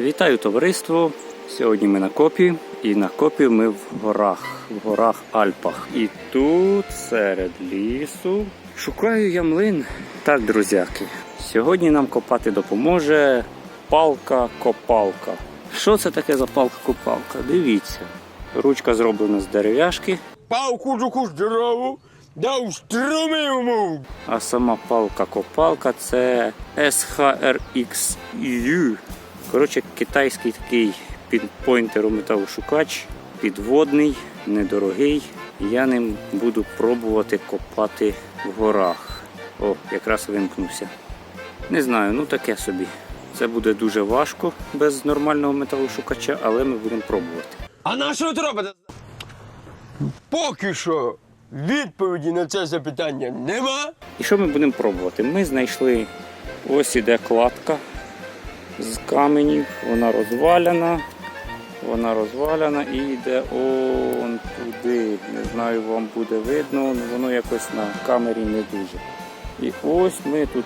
Вітаю товариство! Сьогодні ми на копі, і на копі ми в горах, в горах Альпах. І тут, серед лісу, шукаю я млин. Так, друзяки, сьогодні нам копати допоможе палка-копалка. Що це таке за палка-копалка? Дивіться. Ручка зроблена з дерев'яшки, Палку таку здорову, дав струми а сама палка-копалка це SHRX-EU. Коротше, китайський такий підпойнтеру металошукач, підводний, недорогий. Я ним буду пробувати копати в горах. О, якраз вимкнувся. Не знаю, ну таке собі. Це буде дуже важко без нормального металошукача, але ми будемо пробувати. А на що ви робите? Поки що відповіді на це запитання нема. І що ми будемо пробувати? Ми знайшли ось іде кладка з каменів, вона розваляна. Вона розваляна і йде он туди. Не знаю, вам буде видно, але воно якось на камері не дуже. І ось ми тут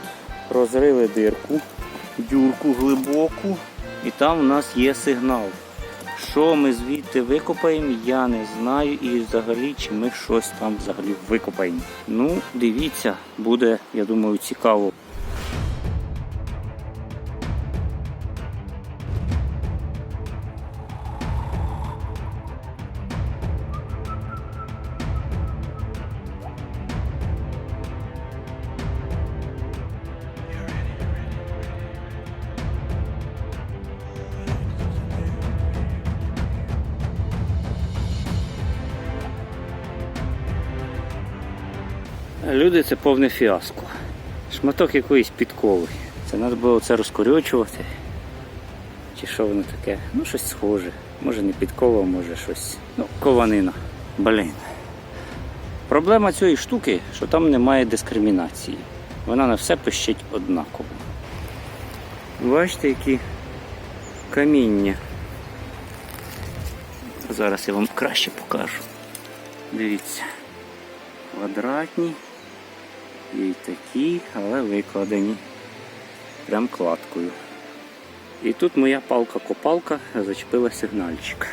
розрили дирку, дюрку глибоку, і там у нас є сигнал. Що ми звідти викопаємо, я не знаю. І взагалі, чи ми щось там взагалі викопаємо. Ну, дивіться, буде, я думаю, цікаво. Люди це повне фіаско. Шматок якоїсь підкови. Це треба було це розкорючувати. Чи що воно таке? Ну, щось схоже. Може не підкова, може щось. Ну, кованина. Блін. Проблема цієї штуки, що там немає дискримінації. Вона на все пищить однаково. Бачите, які каміння. Зараз я вам краще покажу. Дивіться квадратні, й такі, але викладені прям кладкою. І тут моя палка-копалка зачепила сигнальчик.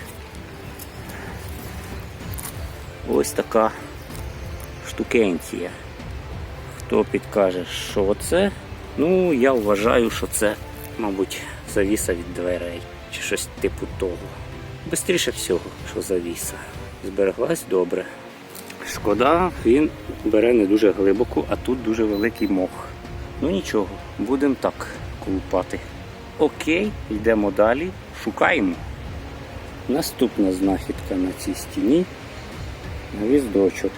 Ось така штукенція. Хто підкаже, що це? Ну, я вважаю, що це, мабуть, завіса від дверей чи щось типу того. Бистріше всього, що завіса. Збереглась добре. Шкода, він бере не дуже глибоко, а тут дуже великий мох. Ну нічого, будемо так колупати. Окей, йдемо далі, шукаємо. Наступна знахідка на цій стіні. Гвіздочок.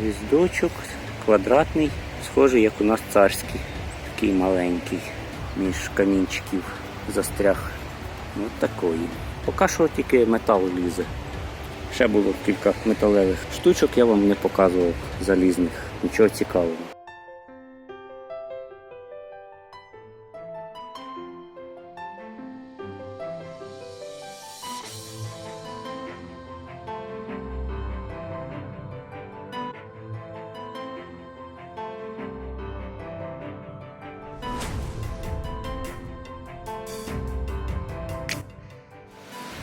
Гвіздочок квадратний, схожий, як у нас царський, такий маленький, між камінчиків застряг. Ось такої. Поки що тільки метал лізе. Ще було кілька металевих штучок, я вам не показував залізних, нічого цікавого.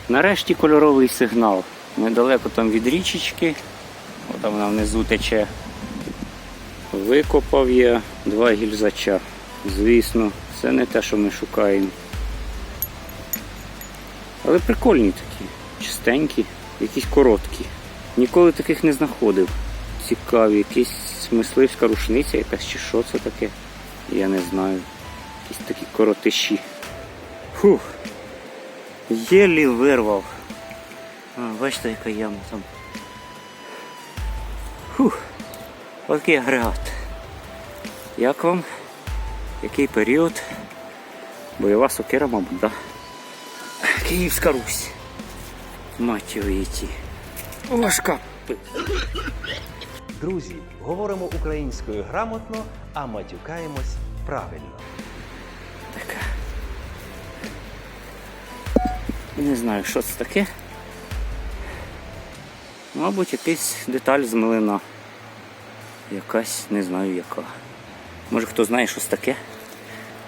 Нарешті кольоровий сигнал. Недалеко там від річечки, там вона внизу тече. Викопав я два гільзача. Звісно, це не те, що ми шукаємо. Але прикольні такі, чистенькі, якісь короткі. Ніколи таких не знаходив. Цікаві, якісь мисливська рушниця якась чи що це таке. Я не знаю. Якісь такі коротиші. Фух. Єлі вирвав. А, бачите, яка яма там. Фух. Такий агрегат. Як вам? Який період? Бойова сокира, мабуть, да? Київська Русь. Мать його її. Важка. Друзі, говоримо українською грамотно, а матюкаємось правильно. Така. Не знаю, що це таке. Мабуть, якась деталь з млина. Якась, не знаю яка. Може хто знає, щось таке?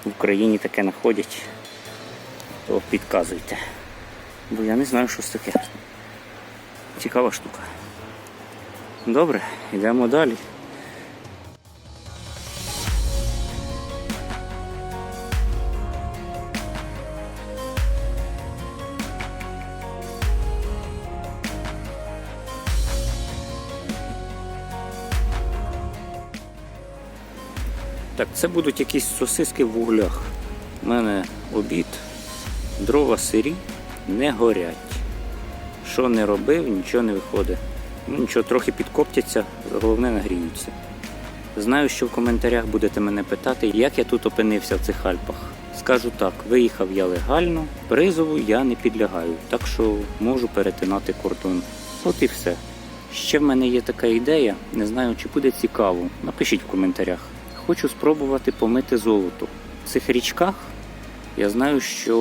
В Україні таке знаходять. то підказуйте. Бо я не знаю, щось таке. Цікава штука. Добре, йдемо далі. Так, це будуть якісь сосиски в углях. У мене обід, дрова сирі не горять. Що не робив, нічого не виходить. Ну, нічого, трохи підкоптяться, головне нагріються. Знаю, що в коментарях будете мене питати, як я тут опинився в цих Альпах. Скажу так, виїхав я легально, призову я не підлягаю, так що можу перетинати кордон. От і все. Ще в мене є така ідея, не знаю, чи буде цікаво. Напишіть в коментарях. Хочу спробувати помити золото. В цих річках я знаю, що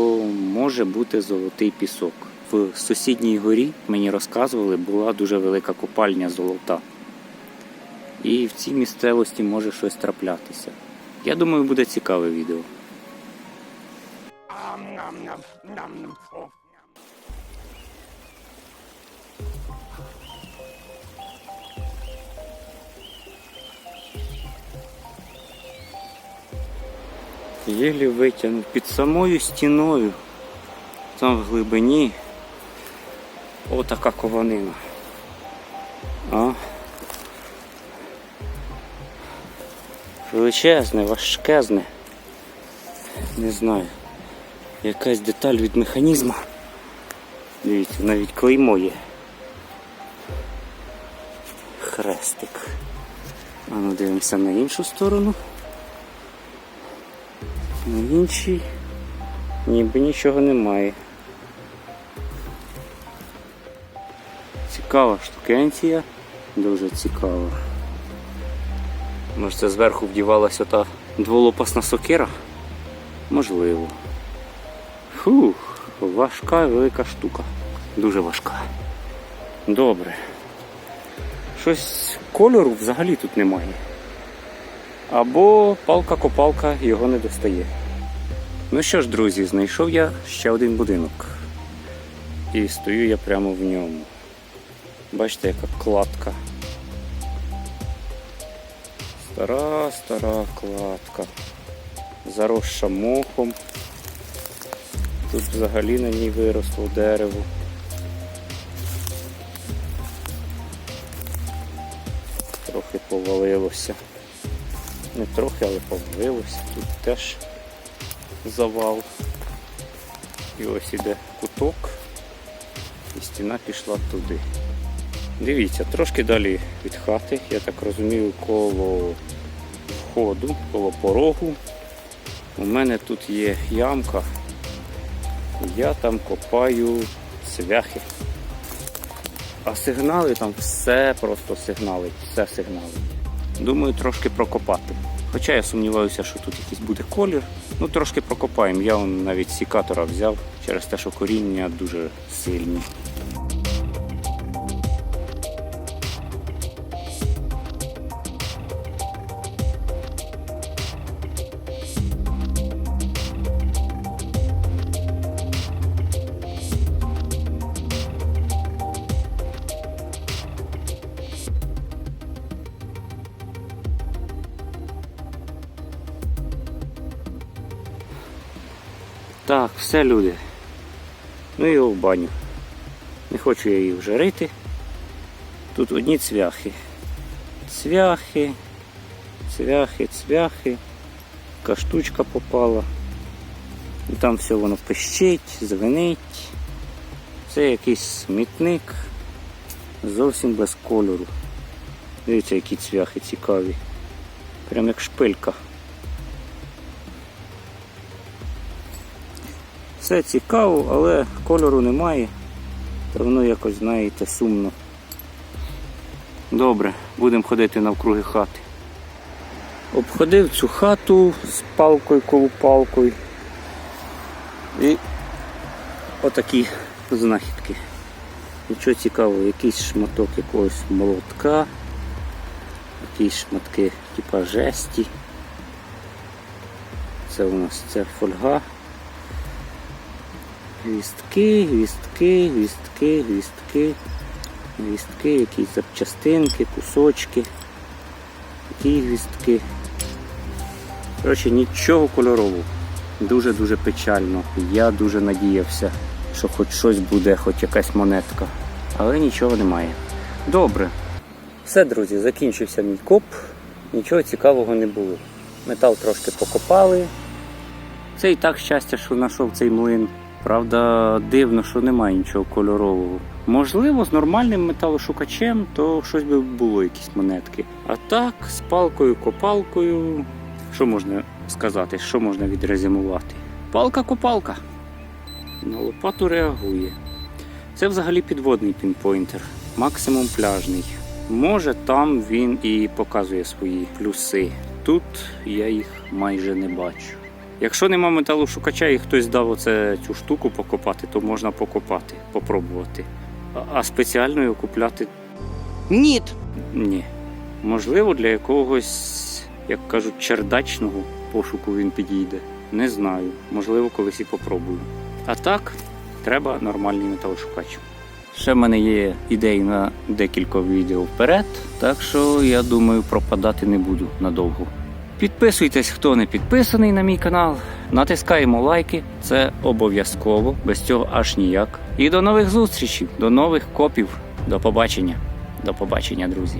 може бути золотий пісок. В сусідній горі мені розказували, була дуже велика копальня золота. І в цій місцевості може щось траплятися. Я думаю, буде цікаве відео. Єлі витягнув під самою стіною. Там в глибині отака кованина. А? Величезне, важкезне. Не знаю. Якась деталь від механізму. Дивіться, навіть клеймо є. Хрестик. А ну дивимося на іншу сторону. На іншій ніби нічого немає. Цікава штукенція, дуже цікава. Може це зверху вдівалася та дволопасна сокира? Можливо. Фух, важка велика штука. Дуже важка. Добре. Щось кольору взагалі тут немає. Або палка-копалка його не достає. Ну що ж, друзі, знайшов я ще один будинок. І стою я прямо в ньому. Бачите, яка кладка. Стара, стара кладка. Заросша мохом. Тут взагалі на ній виросло дерево. Трохи повалилося. Не трохи, але повалилося. Тут теж завал. І ось іде куток, і стіна пішла туди. Дивіться, трошки далі від хати, я так розумію, коло входу, коло порогу. У мене тут є ямка. Я там копаю цвяхи. А сигнали там все просто сигналить, все сигналить. Думаю, трошки прокопати. Хоча я сумніваюся, що тут якийсь буде колір. Ну трошки прокопаємо. Я навіть сікатора взяв через те, що коріння дуже сильні. Так, все, люди. Ну його в баню. Не хочу я її вже рити. Тут одні цвяхи. Цвяхи, цвяхи, цвяхи. Така штучка попала. І там все воно пищить, звенить. Це якийсь смітник. Зовсім без кольору. Дивіться, які цвяхи цікаві. Прям як шпилька. Все цікаво, але кольору немає. Та воно якось, знаєте, сумно. Добре, будемо ходити навкруги хати. Обходив цю хату з палкою колупалкою. І отакі знахідки. Нічого цікавого, якийсь шматок якогось молотка, якісь шматки типа жесті. Це у нас ця фольга. Гвістки, гвістки, гвістки, гвістки, гвістки, якісь запчастинки, кусочки. Такі гвістки. Коротше, нічого кольорового. Дуже-дуже печально. Я дуже надіявся, що хоч щось буде, хоч якась монетка. Але нічого немає. Добре. Все, друзі, закінчився мій коп. Нічого цікавого не було. Метал трошки покопали. Це і так щастя, що знайшов цей млин. Правда, дивно, що немає нічого кольорового. Можливо, з нормальним металошукачем, то щось би було, якісь монетки. А так, з палкою, копалкою. Що можна сказати, що можна відрезюмувати? Палка-копалка. На лопату реагує. Це взагалі підводний пінпойнтер, максимум пляжний. Може там він і показує свої плюси. Тут я їх майже не бачу. Якщо нема металошукача і хтось дав оце цю штуку покопати, то можна покопати, попробувати. А- А спеціально його купляти Ніт. ні. Можливо, для якогось, як кажуть, чердачного пошуку він підійде. Не знаю. Можливо, колись і попробую. А так, треба нормальний металошукач. Ще в мене є ідеї на декілька відео вперед, так що я думаю, пропадати не буду надовго. Підписуйтесь, хто не підписаний на мій канал. Натискаємо лайки, це обов'язково, без цього аж ніяк. І до нових зустрічей, до нових копів. До побачення. До побачення, друзі.